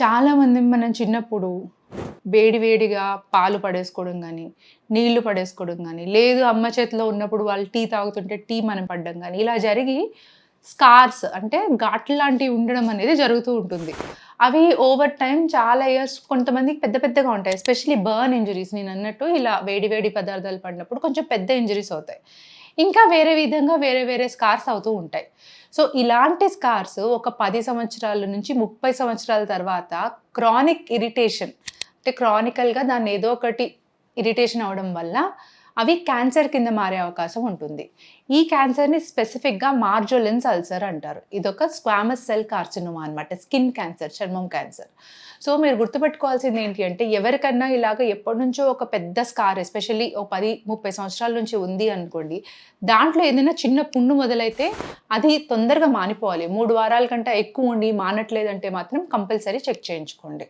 చాలామంది మనం చిన్నప్పుడు వేడి వేడిగా పాలు పడేసుకోవడం కానీ నీళ్ళు పడేసుకోవడం కానీ లేదు అమ్మ చేతిలో ఉన్నప్పుడు వాళ్ళు టీ తాగుతుంటే టీ మనం పడడం కానీ ఇలా జరిగి స్కార్స్ అంటే ఘాట్లు లాంటివి ఉండడం అనేది జరుగుతూ ఉంటుంది. అవి ఓవర్ టైం చాలా ఇయర్స్ కొంతమందికి పెద్ద పెద్దగా ఉంటాయి. ఎస్పెషలీ బర్న్ ఇంజరీస్ నేను అన్నట్టు ఇలా వేడి వేడి పదార్థాలు పడినప్పుడు కొంచెం పెద్ద ఇంజరీస్ అవుతాయి. ఇంకా వేరే విధంగా వేరే వేరే స్కార్స్ అవుతూ ఉంటాయి. సో ఇలాంటి స్కార్స్ ఒక పది సంవత్సరాల నుంచి ముప్పై సంవత్సరాల తర్వాత క్రానిక్ ఇరిటేషన్ అంటే క్రానికల్గా దాన్ని ఏదో ఒకటి ఇరిటేషన్ అవడం వల్ల అవి క్యాన్సర్ కింద మారే అవకాశం ఉంటుంది. ఈ క్యాన్సర్ని స్పెసిఫిక్గా మార్జోలెన్స్ అల్సర్ అంటారు. ఇదొక స్క్వామస్ సెల్ కార్సినోమా అనమాట స్కిన్ క్యాన్సర్ చర్మం క్యాన్సర్ సో మీరు గుర్తుపెట్టుకోవాల్సింది ఏంటి అంటే ఎవరికన్నా ఇలాగ ఎప్పటి నుంచో ఒక పెద్ద స్కార్ ఎస్పెషల్లీ ఓ పది ముప్పై సంవత్సరాల నుంచి ఉంది అనుకోండి దాంట్లో ఏదైనా చిన్న పుండు మొదలైతే అది తొందరగా మానిపోవాలి. మూడు వారాల కంటే ఎక్కువ ఉండి మానట్లేదంటే మాత్రం కంపల్సరీ చెక్ చేయించుకోండి.